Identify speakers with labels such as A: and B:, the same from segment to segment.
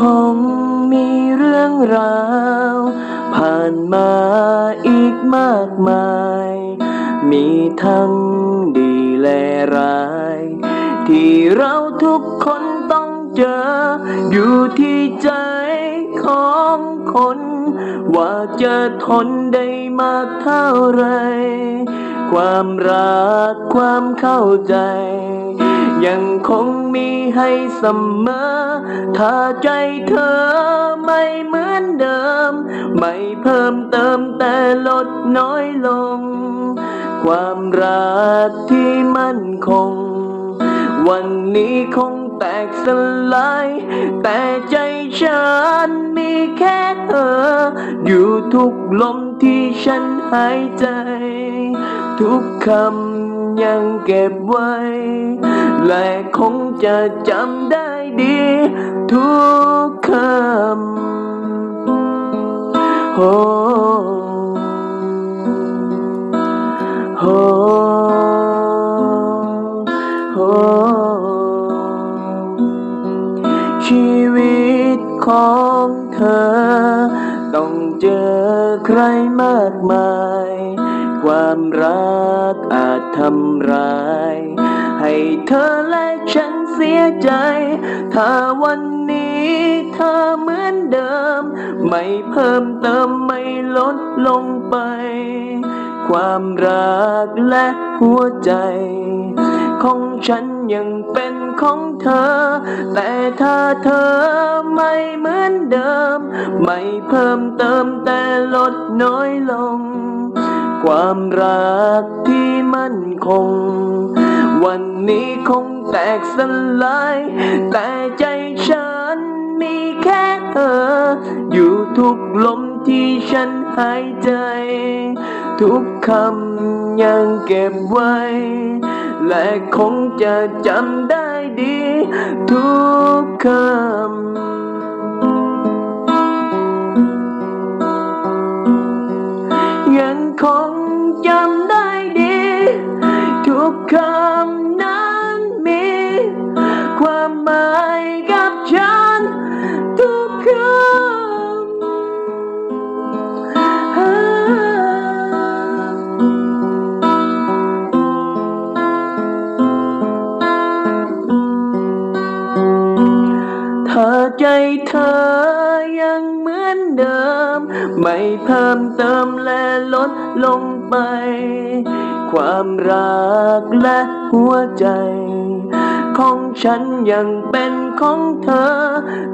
A: คงมีเรื่องราว ผ่านมาอีกมากมาย มีทั้งดีและร้าย ที่เราทุกคนต้องเจอ อยู่ที่ใจของคน ว่าจะทนได้มากเท่าไร ความรักความเข้าใจ ยังคงมีให้เสมอ ถ้าใจเธอไม่เหมือนเดิม ไม่เพิ่มเติมแต่ลดน้อยลง ความรักที่มั่นคง วันนี้คงแตกสลายแต่ใจฉันมีแค่เธอ อยู่ทุกลมที่ฉันหายใจ ทุกคำยังเก็บไว้ และคงจะจำได้ดี ทุกคำโอ้โอ้โอ้ชีวิตของเธอ ต้องเจอใครมากมาย ความรักอาจทำร้าย ให้เธอและฉัน เสียใจ ถ้าวันนี้เธอเหมือนเดิม ไม่เพิ่มเติมไม่ลดลงไป ความรักและหัวใจ ของฉันยังเป็นของเธอ แต่ถ้าเธอไม่เหมือนเดิม ไม่เพิ่มเติมแต่ลดน้อยลง ความรักที่มั่นคง วันนี้คงแตกสลาย แต่ใจฉันมีแค่เธอ อยู่ทุกลมที่ฉันหายใจ ทุกคำยังเก็บไว้ และคงจะจำได้ดี ทุกคำยังคงจำได้ดี ทุกคำ หมายกับฉันทุกคำถ้าใจเธอยังเหมือนเดิม ไม่เพิ่มเติมและลดลงไป ความรักและหัวใจ ของฉันยังเป็นของเธอ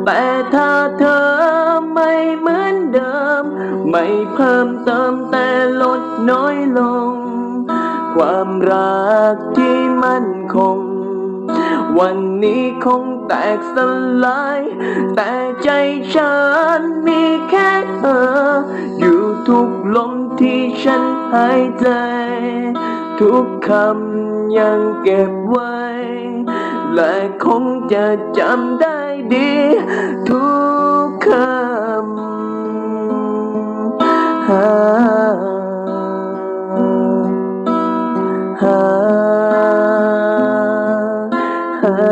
A: แต่ถ้าเธอไม่เหมือนเดิม ไม่เพิ่มเติมแต่ลดน้อยลง ความรักที่มั่นคง วันนี้คงแตกสลาย แต่ใจฉันมีแค่เธอ อยู่ทุกลมที่ฉันหายใจ ทุกคำยังเก็บไว้ และคงจะจำได้ดีทุกคำฮ่าฮ่าฮ่า